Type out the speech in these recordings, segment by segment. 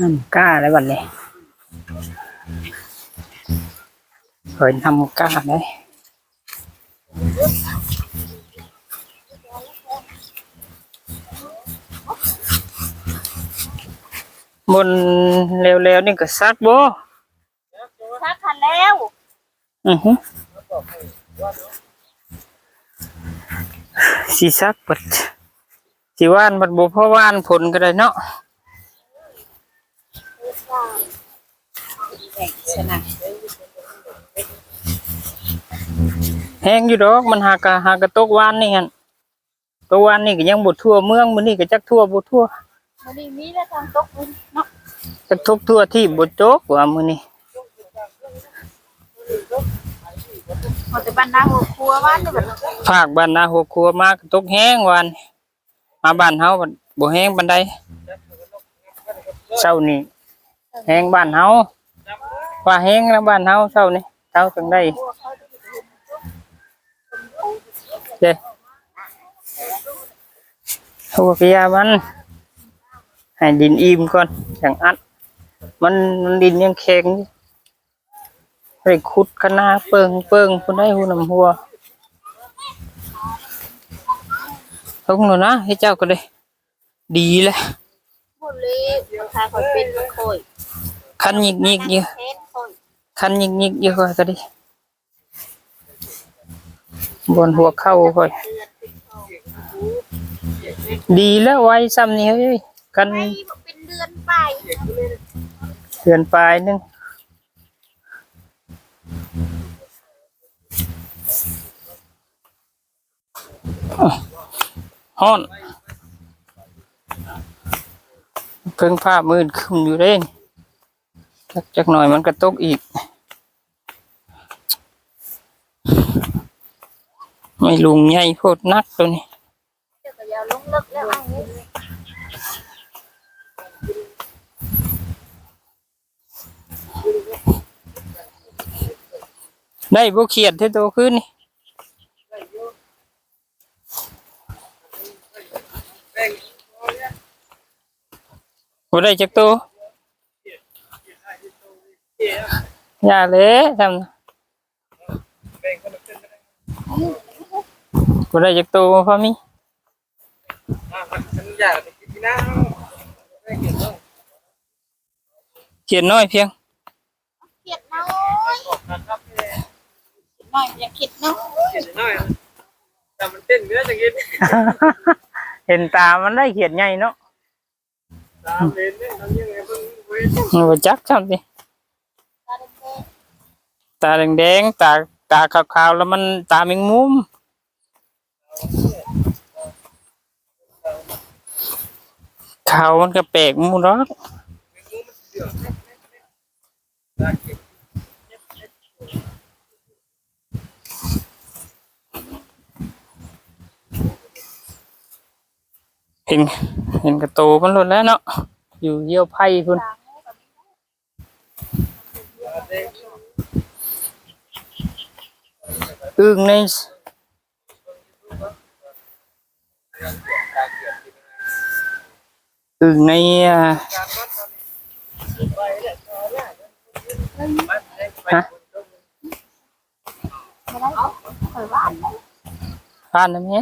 น้ำกล้าแล้วบัดนี้เคยทำกล้าเลยบนเร็วๆนี่ก็ซักบ่ทักทันแล้ว อือฮึสีซักปัดสีว่านบัดบ่พอว่านผลก็ได้เนาะ ชนะแห้งอยู่ดอกมันหากะหากะตกวานนี่หั่นตกวานนี่ก็ยังบ่ทั่วเมืองมื้อนี้ก็จักทั่วบ่ทั่วมันนี่มีแล้วทางตกบุญเนาะจักทุกทั่วที่บ่จกว่ามื้อนี้เอาแต่บ้านนาหัวครัวบ้านนี่แบบภาคบ้านนาหัวครัวมาก็ตกแห้งวานมาบ้านเฮาบัดบ่แห้งปานใดเช้านี้แห้งบ้านเฮา ว่าแห้งแล้วบ้านเฮาเช้านี้เช้าจังได้เด้หัวกะยามัน ให้ดินอิ่มก่อนอย่างอัด มันมันดินยังแข็งอยู่ไปขุดคะนาเปิงเปิงคนได้หูน้ำหัวทุกหนูนะให้เจ้าก็เลยดีเลยหมดเลยทางคอยเป็นคอยคันยิกยิกอยู่เทนคอย คันยิกยิกอยู่ก็ดีบนหัวเข้าค่อยดีแล้วไว้ซ้ำนี่เฮ้ยกันไม่เป็นเดือนไปเดือนปลายหนึงอ้าวฮ้อนเพิ่งผ้ามืดขึ้นอยู่เด้นจักจักหน่อยมันก็ตกอีก ไม่ลุงใหญ่โพดนักตัวนี้ได้พวกเขียดที่โตขึ้นนี่บ่ได้จักโตวอย่าเลยทำ บ่ได้จักโตวพ่อมีเขียนน้อยเพียงเขียดน้อยน้อยอย่าคิดเนาะแต่มันเต้นเนื้อจังกินเห็นตามันได้เขียนใหญ่เนาะตามเลนเนี่ยทำยังไงเพิ่งเว้ยมันบ่จักจังสิตาแดงตาแดงๆตาตาขาวๆแล้วมันตาแมงมุม ขามันก็แปลกมูเนาะเห็นเห็นกระโตมันหลุดแล้วเนาะอยู่เยี่ยวไผ่พุ่นอึ่งใน อึ่งในอ่าฮะไม่ได้ว่านนะแม่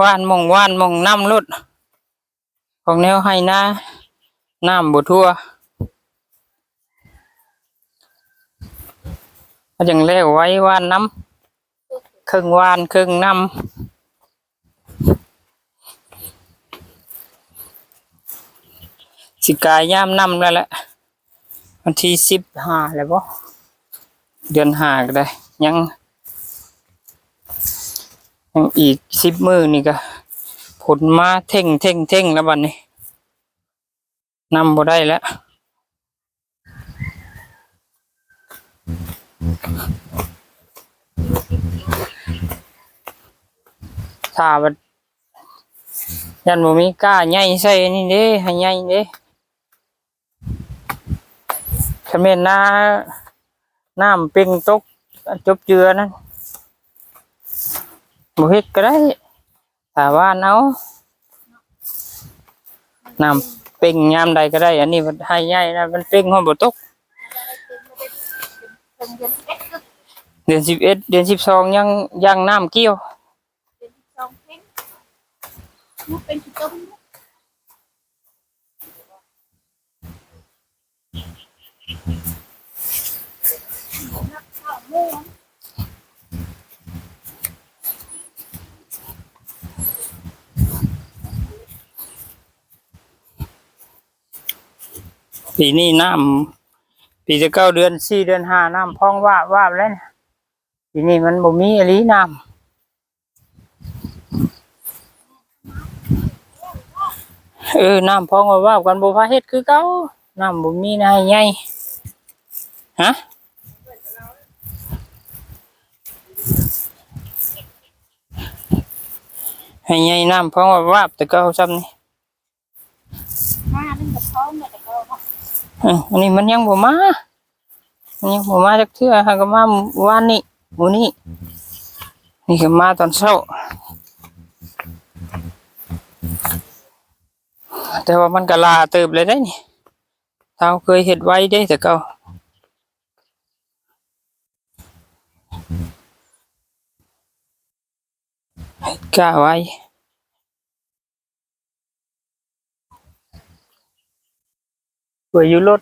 ว่านมองว่านมองน้ำลุด ของแนวให้หนะน้ำบ่ทั่วยังแล้วไว้ว่านน้ำครึ่งว่านครึ่งน้ำ สิกายย่ามนำแล้วแหละวันที่สิบห้าแล้วบ่เดือนห้าก็ได้ ยังยังอีกสิบมือนี่ก็ผลมาเท่งเท่งเท่งแล้วบัดนี้นำบ่ได้แล้วถ้าบัดยันบ่มีกล้าใหญ่ใส่นี่เด้ให้ใหญ่เด้ ถ้าแม่นน้าน้ำป่งตกจบเจือนั่นบ่เฮ็ดก็ได้ถาว่าเอาน้ำป่งยามใดก็ได้ อันนี้มันให้ใหญ่นะมันป่งฮอดบ่ตกเดือนสิบเอ็ดเดือน11เดือน12ยังยังน้ำเกี่ยวเป็นสิบสองเพลงมันเป็นสิต้ม ปีนี้น้ำปีจะเก้าเดือนสี่เดือนห้าน้ำพองว่าว่าแล้วนะปีนี้มันบ่มีอลีน้ำเออน้ำพองว่าว่ากันบ่พาเฮ็ดคือเก่าน้ำบ่มีนายใหญ่ฮะให้ใหญ่น้ำพองว่าว่าแต่เก่าซ้ำนี่านึงกับท้องเนี่ยแต่ก็ว่า เอันนี้มันยังบ่มามันยังบ่มาจักเทื่อหาก็มาวานนี้มื้อนี้นี่ก็มาตอนเช้า แต่ว่ามันก็ลาเติบเลยได้นี่เราเคยเฮ็ดไว้ได้แต่เก่าก้าไว้ เผื่ออยู่รถ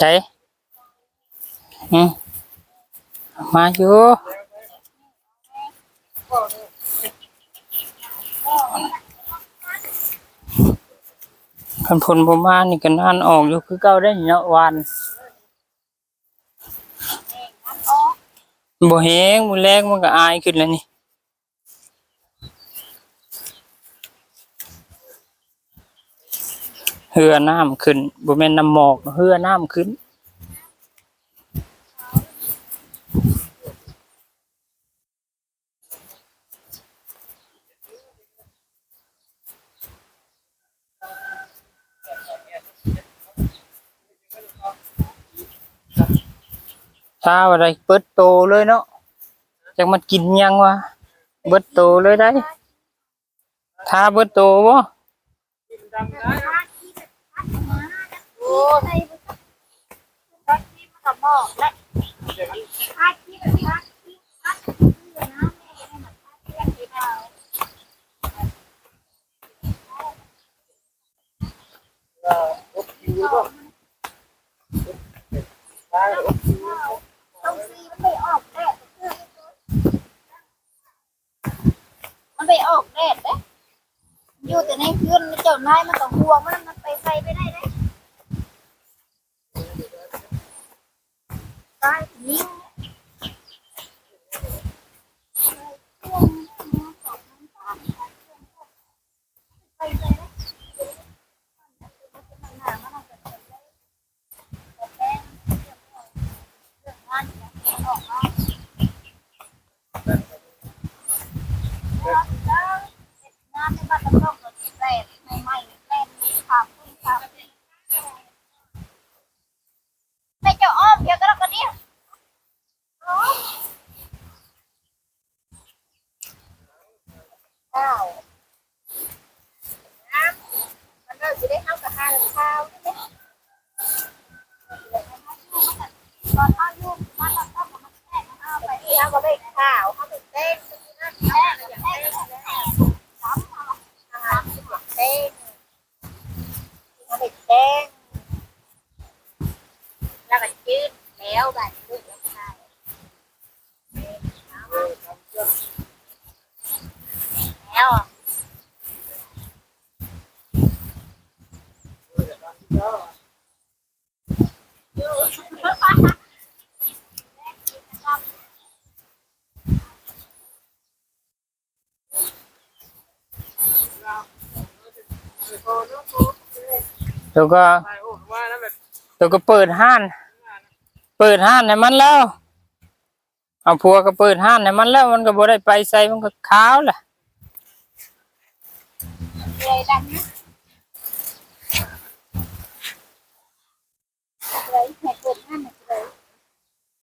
ใช่มาอยู่คันพลบ่มานี่ก็นานออกอยู่คือเก่าได้เนาะวานบ่แฮงบ่แรงมันก็อายขึ้นแล้วนี่ หือน้ำขึ้นบ่แม่นน้ำหมอกเหือน้ำขึ้นถ้าอะไรเปิดโตเลยเนาะจังมันกินยังวะเบิดโตเลยได้ถ้าเบิดโตบ่ ตรตอนที่มันกับหม้อและข้าขี้แบบข้าขี้ข้าขี้เลยนะแม่ให้มันข้าขี้ที่เราต้องซีมันไปออกแดดมันไปออกแดดเด้อยู่แต่ในเพื่อนเจ้านายมันต้องห่วงมันมันไปใส่ไปได้เด้ตายนิ่งไปใส่ได้ งานในบ้านตำรวจแปดใหม่ๆแล่นถามคุณถามไม่เจ้าอ้อมเดี๋ยวก็แล้วกันเนี่ยอ้าวาข้าวเนี่ยตอนข้าวยุ่งมันเราต้องมาแทกข้าไปที่เขาก็ได้ข้าวเขาไปเต้นแม่อย่างแม่ซ้ำเอาอาหารเต้นเขาไปเต้นแล้วก็จืดแล้วแบบนี้แล้วใช่ แล้วแล้วก็ไปโอ้ว่านั่นแบบแล้วก็เปิดห้าน เปิดห้านให้มันแล้ว เอาผัวก็เปิดห้านให้มันแล้ว มันก็บ่ได้ไปใส่มันก็ขาวแหละ đây đâm á lấy hạt vịt ăn